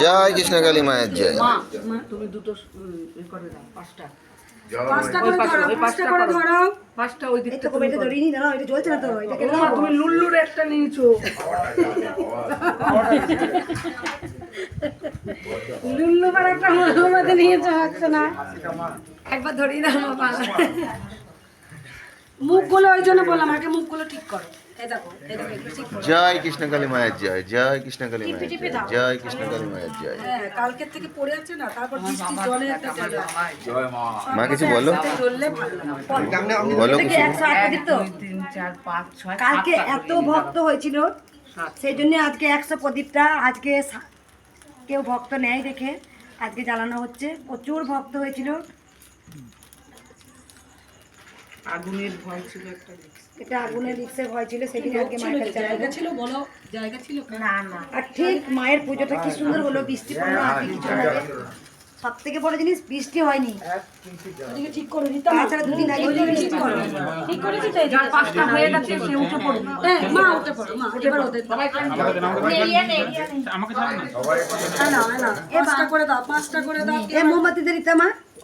জয় কৃষ্ণকালী মায়ের জয়। মা মা তুমি দুটো করে দাও পাঁচটা। একবার ধরি না মুখগুলো ওই জন্য বললাম আগে মুখগুলো ঠিক করো। এই দেখো এই দেখো এগুলো ঠিক করো জয় কৃষ্ণকালী মায়ের জয় জয় কৃষ্ণকালী মায়ের জয় জয় কৃষ্ণকালী মায়ের জয়। হ্যাঁ কালকের থেকে পড়ে আছে না তারপর বৃষ্টি জলে একটা জায়গা। মা। কিছু বলো? বলো। কিছু। কালকে এত ভক্ত হয়েছিল সেই জন্য আজকে একশো প্রদীপটা আজকে কেউ ভক্ত নেয় দেখে আজকে জ্বালানো হচ্ছে। প্রচুর ভক্ত হয়েছিল। আগুনের ভয় ছিল একটা এটা আগুনের রিক্সের ভয় ছিল সেদিন আজকে মায়ের কাছে জ্বালানো। ছিল বলো জায়গা ছিল না না। আর ঠিক মায়ের পুজোটা কি সুন্দর হলো বৃষ্টি পড়ল আগে সব থেকে বড় জিনিস বৃষ্টি হয়নি। ঠিক করে দিতে তাছাড়া দুদিন আগে বৃষ্টি হলো ঠিক করেছি তো যার পাঁচটা হয়ে গেছে সে উঠে হ্যাঁ মা উঠে পড়ো মা এবার ওদের দাও। হ্যাঁ, নাও, হ্যাঁ, নাও। এ পাঁচটা করে দাও পাঁচটা করে দাও। এ মোমবাতি দে মা।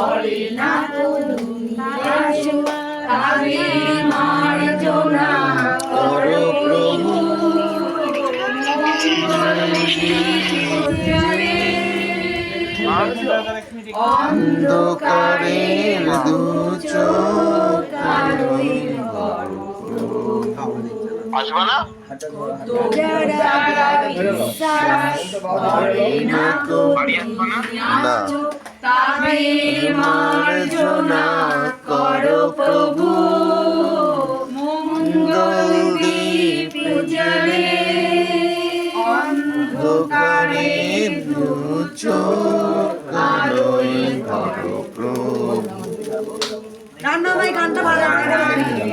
করে না? তাদের মার্জনা করো প্রভু অন্ধকারের দু চোখ যারা বিশ্বাস করে না? না। তাদের মার্জনা করো প্রভু। মঙ্গল দীপ জ্বলে অন্ধকারের দু চোখ আলোয় করো প্রভু। রান্না ভাই গানটা ভালো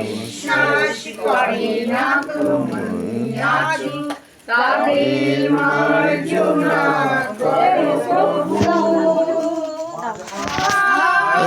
বিশ্বাস করে না তুমি আছো তাদের মার্জনা করো প্রভু।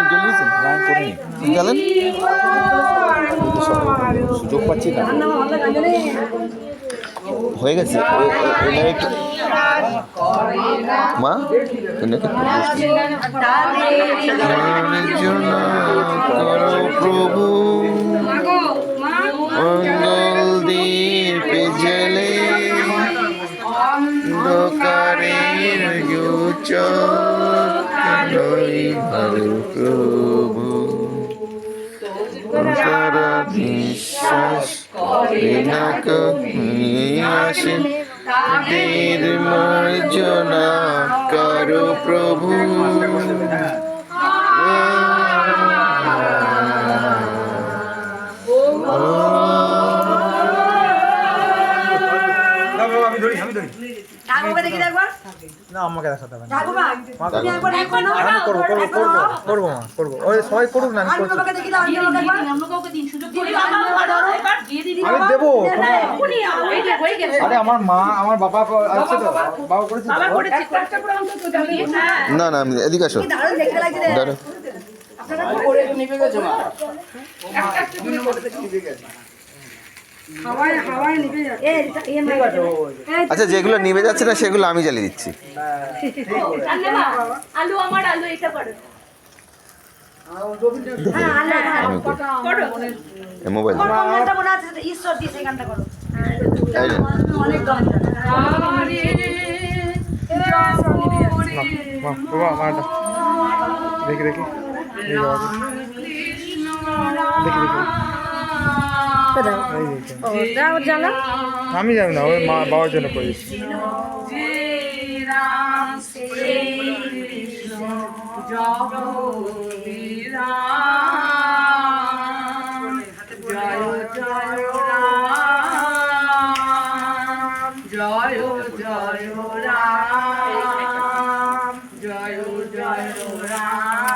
আপনি জ্বালেন সুযোগ পাচ্ছি না। হয়ে গেছে। মা প্রভু। না আসে তাদের মার্জনা করো প্রভু। ধরি আমি ধরি। ঠাকুরকে দেখি একবার। না আমাকে দেখাতে হবে না। ঠাকুমা তুমি একবার একবার নাও আমি করব করব করব করব মা করব। ওই সবাই করুক না আমি আমি করছি। দেখি দাও আমি বাবাকে একবার অন্য কাউকে দিন সুযোগ করে আমি দেবো আরে আমার মা আমার বাবা আছে তো? বাবা করেছে তো? না না আমি এদিকে আসো। দারুণ দেখতে লাগছে রে। দাঁড়ো হাওয়ায় হাওয়ায় নিভে যাচ্ছে এ এটা- এ মা এই আচ্ছা যেগুলো নিভে যাচ্ছে না সেগুলো আমি জ্বালিয়ে দিচ্ছি। আলু আমার আলু এটা করো। মোবাইল ঈশ্বর দিয়ে করো। অনেক দেখি দেখি। দেখি দেখি। আমি জানি না ওই মা বাবার জন্য করেছি। জয় জয় রাম জয় জয়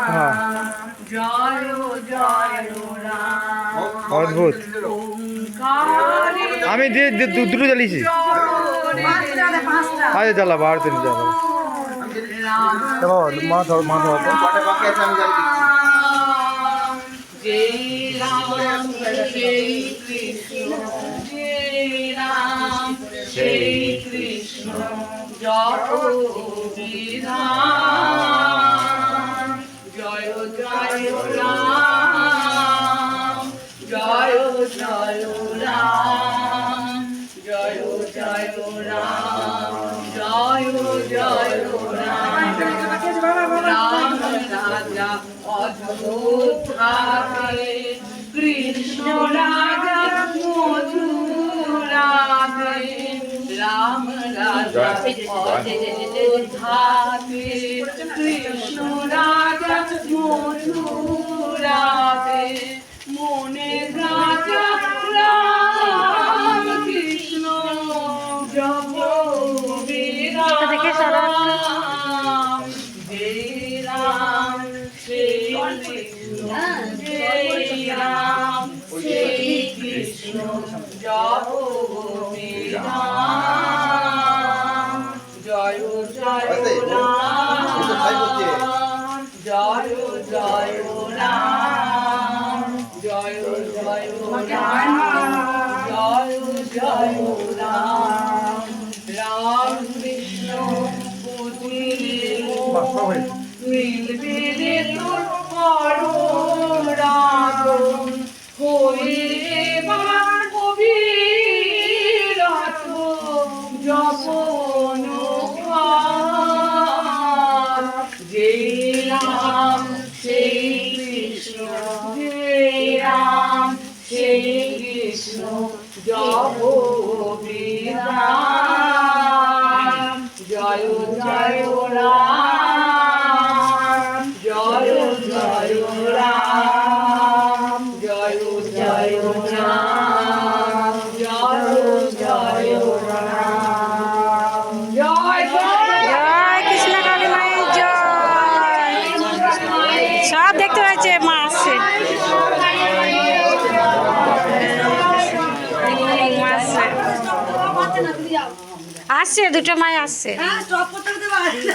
হ্যাঁ। রাম জয় জয় রাম অদ্ভুত। আমি দু- দুটো জ্বালিয়েছি। আরে জ্বালা বার দিন জ্বালা। মা ধর মা জয় জয় কৃষ্ণ জয় রাম জয় কৃষ্ণ। জয় রাম জয় জয় রাম রাজা অযোধ্যাতে কৃষ্ণ রাজা মধুরাতে রাম মনে রাজা জয় জয় রাম জয় জয় রাম জয় জয় রাম রাম রাম কৃষ্ণ মিলবে রে তোর পররাগন হয়ে বা সব দেখতে পাচ্ছে মা আসছে। আসছে দুটো মাই আসছে। 吃 一